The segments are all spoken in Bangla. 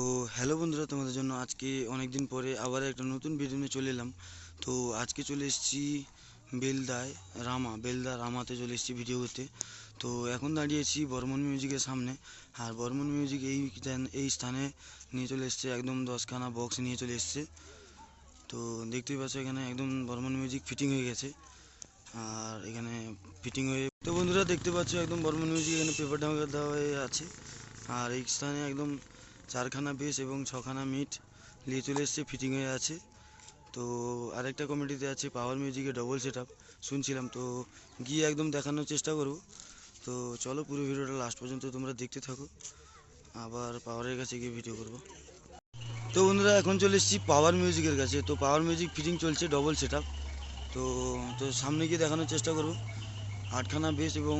তো হ্যালো বন্ধুরা, তোমাদের জন্য আজকে অনেক দিন পরে আবার একটা নতুন ভিডিও নিয়ে চলে এলাম। তো আজকে চলে এসেছি বেলদায়, রামা, বেলদা রামাতে চলে এসেছি ভিডিও করতে। তো এখন দাঁড়িয়েছি বর্মন মিউজিকের সামনে। আর বর্মন মিউজিক এই এই স্থানে নিয়ে চলে এসছে, একদম দশখানা বক্স নিয়ে চলে এসছে। তো দেখতেই পাচ্ছ এখানে একদম বর্মন মিউজিক ফিটিং হয়ে গেছে। আর এখানে ফিটিং হয়ে, তো বন্ধুরা দেখতে পাচ্ছ একদম বর্মন মিউজিক এখানে পেপার ডাঙ্গা দেওয়া হয়ে আছে। আর এই স্থানে একদম চারখানা বেস এবং ছখানা মিট নিয়ে চলে এসছে ফিটিং হয়ে আছে। তো আরেকটা কমিটিতে আছে পাওয়ার মিউজিকে ডবল সেট শুনছিলাম, তো গিয়ে একদম দেখানোর চেষ্টা করব। তো চলো পুরো ভিডিওটা লাস্ট পর্যন্ত তোমরা দেখতে থাকো। আবার পাওয়ারের কাছে গিয়ে ভিডিও করব। তো বন্ধুরা, এখন চলে এসেছি পাওয়ার মিউজিকের কাছে। তো পাওয়ার মিউজিক ফিটিং চলছে ডবল সেট তো তো সামনে গিয়ে দেখানোর চেষ্টা করব। আটখানা বেস এবং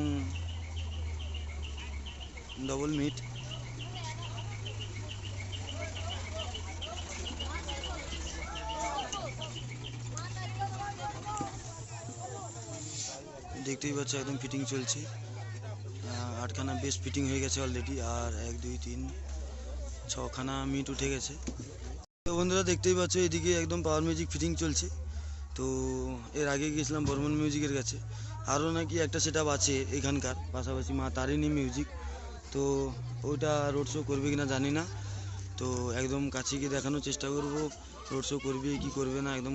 ডবল মিট দেখতেই পাচ্ছ একদম ফিটিং চলছে। আটখানা বেশ ফিটিং হয়ে গেছে অলরেডি আর এক, দুই, তিন, ছখানা মিট উঠে গেছে। তো বন্ধুরা দেখতেই পাচ্ছ এদিকে একদম পাওয়ার মিউজিক ফিটিং চলছে। তো এর আগে গিয়েছিলাম বর্মন মিউজিকের কাছে। আরও নাকি একটা সেট আছে এখানকার, পাশাপাশি মা তারিণী মিউজিক তো ওইটা রোড শো করবে কি না জানি না। তো একদম কাছে গিয়ে দেখানোর চেষ্টা করব। রোড শো করবে কি করবে না একদম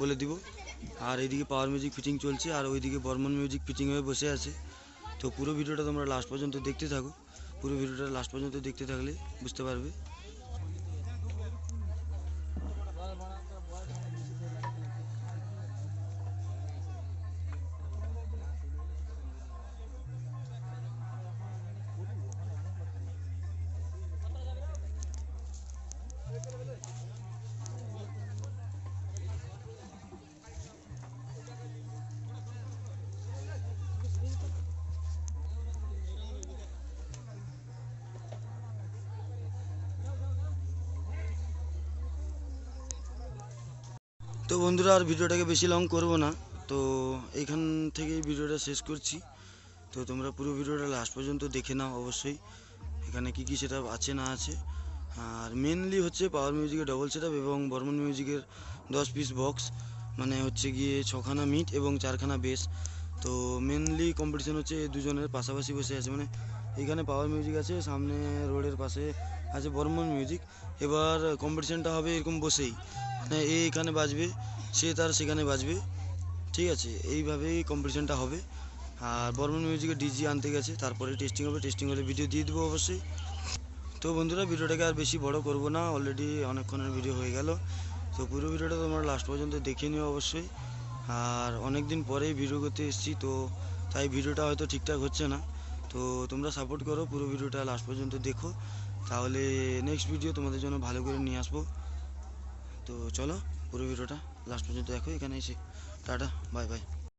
বলে দিব। আর এইদিকে পাওয়ার মিউজিক ফিটিং চলছে, আর ওইদিকে বর্মন মিউজিক ফিটিং হয়ে বসে আছে। তো পুরো ভিডিওটা তোমরা লাস্ট পর্যন্ত দেখতে থাকো। পুরো ভিডিওটা লাস্ট পর্যন্ত দেখতে থাকলে বুঝতে পারবে। বন্ধুরা, আর ভিডিওটাকে বেশি লং করব না। তো এইখান থেকেই ভিডিওটা শেষ করছি। তো তোমরা পুরো ভিডিওটা লাস্ট পর্যন্ত দেখে নাও অবশ্যই। এখানে কি কি সেটা আছে, না আছে। আর মেনলি হচ্ছে পাওয়ার মিউজিকের ডবল সেট এবং বর্মন মিউজিকের দশ পিস বক্স মানে হচ্ছে গিয়ে ছখানা মিট এবং চারখানা বেস তো মেনলি কম্পিটিশন হচ্ছে দুজনের পাশাপাশি বসে আছে। মানে এখানে পাওয়ার মিউজিক আছে, সামনে রোডের পাশে আছে বর্মন মিউজিক এবার কম্পিটিশানটা হবে এরকম বসেই। মানে এ এখানে বাজবে, সে তার সেখানে বাজবে। ঠিক আছে, এইভাবেই কম্পিটিশানটা হবে। আর বর্মন মিউজিকের ডিজি আনতে গেছে, তারপরে টেস্টিং হবে টেস্টিং হলে ভিডিও দিয়ে দেবো অবশ্যই। তো বন্ধুরা, ভিডিওটাকে আর বেশি বড় করব না অলরেডি অনেকক্ষণের ভিডিও হয়ে গেল। তো পুরো ভিডিওটা তোমরা লাস্ট পর্যন্ত দেখে নিও অবশ্যই। আর অনেক দিন পরেই ভিডিও করতে এসেছি, তো তাই ভিডিওটা হয়তো ঠিকঠাক হচ্ছে না। তো তোমরা সাপোর্ট করো, পুরো ভিডিওটা লাস্ট পর্যন্ত দেখো। তাহলে নেক্সট ভিডিও তোমাদের জন্য ভালো করে নিয়ে আসব। তো চলো পুরো ভিডিওটা লাস্ট পর্যন্ত দেখো এখানে এসে টাটা বাই বাই